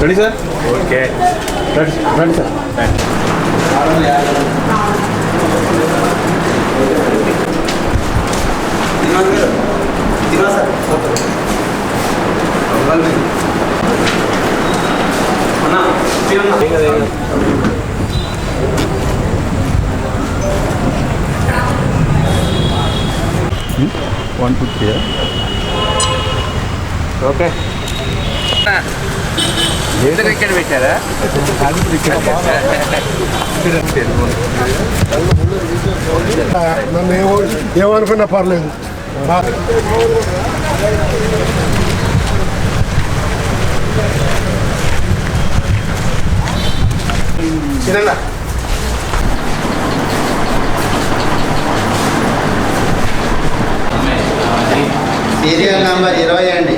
ready sir okay ready ready sir one two three okay. ఇద్దరు ఇక్కడ పెట్టారా? నన్ను ఏమో ఏమనుకున్నా పర్లేదు. చిన్న సీరియల్ నంబర్ ఇరవై అండి.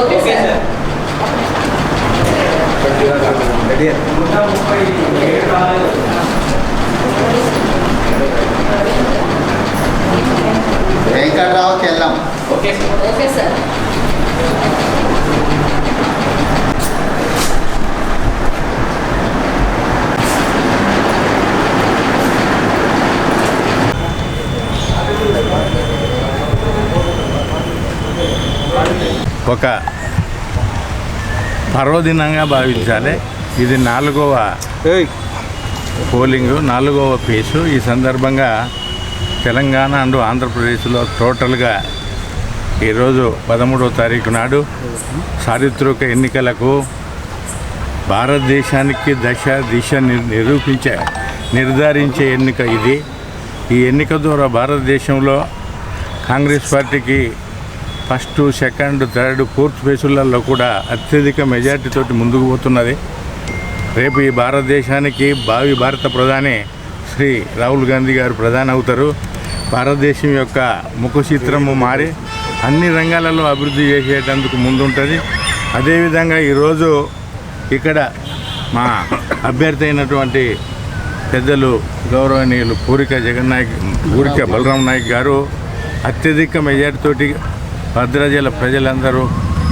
Okay sir. Okay sir ready Venkatrao Tellam okay sir. ఒక పర్వదినంగా భావించాలి. ఇది నాలుగవ పోలింగ్ నాలుగవ ఫేసు ఈ సందర్భంగా తెలంగాణ అండ్ ఆంధ్రప్రదేశ్లో టోటల్గా ఈరోజు పదమూడవ తారీఖు నాడు చారిత్రక ఎన్నికలకు భారతదేశానికి దశ దిశ నిర్- నిరూపించే నిర్ధారించే ఎన్నిక ఇది. ఈ ఎన్నిక ద్వారా భారతదేశంలో కాంగ్రెస్ పార్టీకి ఫస్ట్ సెకండ్ థర్డ్ ఫోర్త్ ఫేసులలో కూడా అత్యధిక మెజార్టీతో ముందుకు పోతున్నది. రేపు ఈ భారతదేశానికి భావి భారత ప్రధాని శ్రీ రాహుల్ గాంధీ గారు ప్రధాని అవుతారు. భారతదేశం యొక్క ముఖ చిత్రము మారి అన్ని రంగాలలో అభివృద్ధి చేసేటందుకు ముందుంటుంది. అదేవిధంగా ఈరోజు ఇక్కడ మా అభ్యర్థి అయినటువంటి పెద్దలు గౌరవనీయులు పూరిక జగన్నాయక్ పూరిక బలరాం నాయక్ గారు అత్యధిక మెజార్టీతోటి భద్రాజల ప్రజలందరూ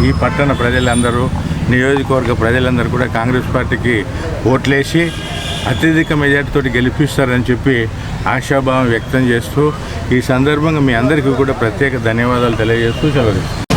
ఈ పట్టణ ప్రజలందరూ నియోజకవర్గ ప్రజలందరూ కూడా కాంగ్రెస్ పార్టీకి ఓట్లేసి అత్యధిక మెజార్టీతో గెలిపిస్తారని చెప్పి ఆశాభావం వ్యక్తం చేస్తూ ఈ సందర్భంగా మీ అందరికీ కూడా ప్రత్యేక ధన్యవాదాలు తెలియజేస్తూ సెలవు